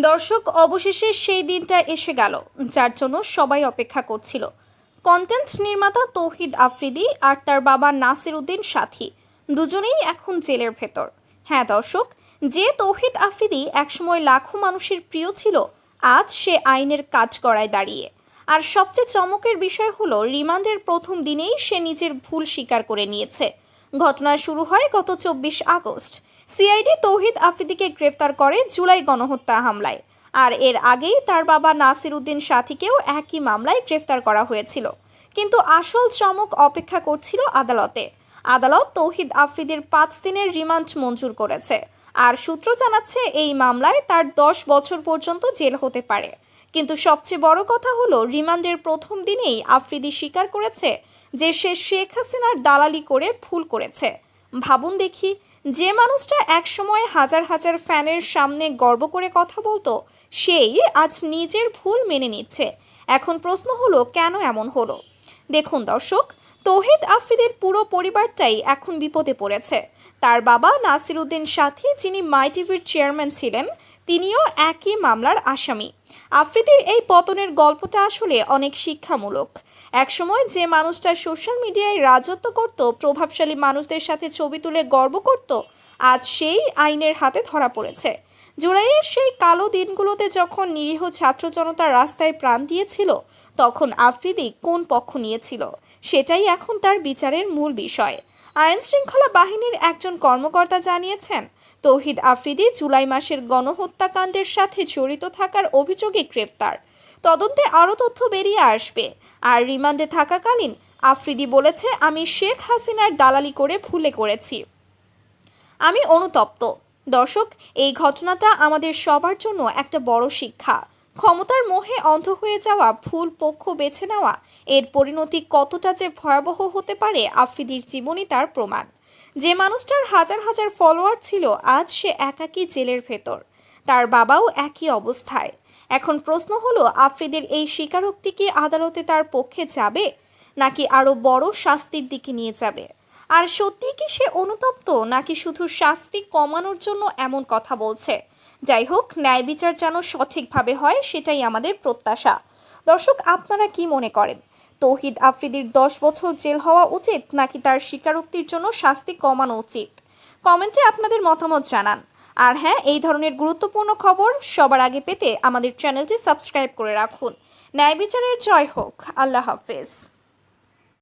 দর্শক, অবশেষে সেই দিনটা এসে গেল। যার জন্য সবাই অপেক্ষা করছিল। কন্টেন্ট নির্মাতা তৌহিদ আফ্রিদি আর তার বাবা নাসির উদ্দিন সাথী দুজনেই এখন জেলের ভেতর। হ্যাঁ দর্শক, যে তৌহিদ আফ্রিদি একসময় লাখো মানুষের প্রিয় ছিল, আজ সে আইনের কাজ করায় দাঁড়িয়ে। আর সবচেয়ে চমকের বিষয় হলো, রিমান্ডের প্রথম দিনেই সে নিজের ভুল স্বীকার করে নিয়েছে। ঘটনা শুরু হয় গত চব্বিশ আগস্ট। সিআইডি তৌহিদ আফ্রিদিকে গ্রেফতার করে জুলাই গণহত্যা হামলায়। আর এর আগেই তার বাবা নাসির উদ্দিন সাথীকেও একই মামলায় গ্রেফতার করা হয়েছিল। কিন্তু আসল চমক অপেক্ষা করছিল আদালতে। আদালত তৌহিদ আফ্রিদির পাঁচ দিনের রিমান্ড মঞ্জুর করেছে। আর সূত্র জানাচ্ছে, এই মামলায় তার দশ বছর পর্যন্ত জেল হতে পারে। কিন্তু সবচেয়ে বড় কথা হলো, রিমান্ডের প্রথম দিনেই আফ্রিদি স্বীকার করেছে যে সে শেখ হাসিনার দালালি করে ভুল করেছে। ভাবুন দেখি, যে মানুষটা একসময় হাজার হাজার ফ্যানের সামনে গর্ব করে কথা বলতো, সেই আজ নিজের ভুল মেনে নিচ্ছে। এখন প্রশ্ন হলো, কেন এমন হলো? দেখুন দর্শক, তৌহিদ আফ্রিদের পুরো পরিবারটাই এখন বিপদে পড়েছে। তার বাবা নাসির উদ্দিন সাথী, যিনি মাই টিভির চেয়ারম্যান ছিলেন, তিনিও একই মামলার আসামি। আফ্রিদির এই পতনের গল্পটা আসলে অনেক শিক্ষামূলক। একসময় যে মানুষটা সোশ্যাল মিডিয়ায় রাজত্ব করত, প্রভাবশালী মানুষদের সাথে ছবি তুলে গর্ব করত, আজ সেই আইনের হাতে ধরা পড়েছে। জুলাইয়ের সেই কালো দিনগুলোতে যখন নিরীহ ছাত্র জনতা রাস্তায় প্রাণ দিয়েছিল, তখন আফ্রিদি কোন পক্ষ নিয়েছিল, সেটাই এখন তার বিচারের মূল বিষয়। আইন শৃঙ্খলা বাহিনীর একজন কর্মকর্তা জানিয়েছেন, তৌহিদ আফ্রিদি জুলাই মাসের গণহত্যাকাণ্ডের সাথে জড়িত থাকার অভিযোগে গ্রেপ্তার। তদন্তে আরও তথ্য বেরিয়ে আসবে। আর রিমান্ডে থাকাকালীন আফ্রিদি বলেছে, আমি শেখ হাসিনার দালালি করে ভুলে করেছি। আমি অনুতপ্ত। দর্শক, এই ঘটনাটা আমাদের সবার জন্য একটা বড় শিক্ষা। ক্ষমতার মোহে অন্ধ হয়ে যাওয়া, ভুল পক্ষ বেছে নেওয়া, এর পরিণতি কতটা যে ভয়াবহ হতে পারে আফ্রিদির জীবনই তার প্রমাণ। যে মানুষটার হাজার হাজার ফলোয়ার ছিল, আজ সে একাকী জেলের ভেতর। তার বাবাও একই অবস্থায়। এখন প্রশ্ন হলো, আফ্রিদির এই স্বীকারোক্তি কি আদালতে তার পক্ষে যাবে, নাকি আরও বড় শাস্তির দিকে নিয়ে যাবে? আর সত্যি কি সে অনুতপ্ত, নাকি শুধু শাস্তি কমানোর জন্য এমন কথা বলছে? যাই হোক ন্যায় বিচার যেন সঠিকভাবে হয়, সেটাই আমাদের প্রত্যাশা। দর্শক, আপনারা কি মনে করেন? তৌহিদ আফ্রিদির দশ বছর জেল হওয়া উচিত, নাকি তার স্বীকারোক্তির জন্য শাস্তি কমানো উচিত? কমেন্টে আপনাদের মতামত জানান। আর হ্যাঁ এই ধরনের গুরুত্বপূর্ণ খবর সবার আগে পেতে আমাদের চ্যানেলটি সাবস্ক্রাইব করে রাখুন। ন্যায় বিচারের জয় হোক। আল্লাহ হাফেজ।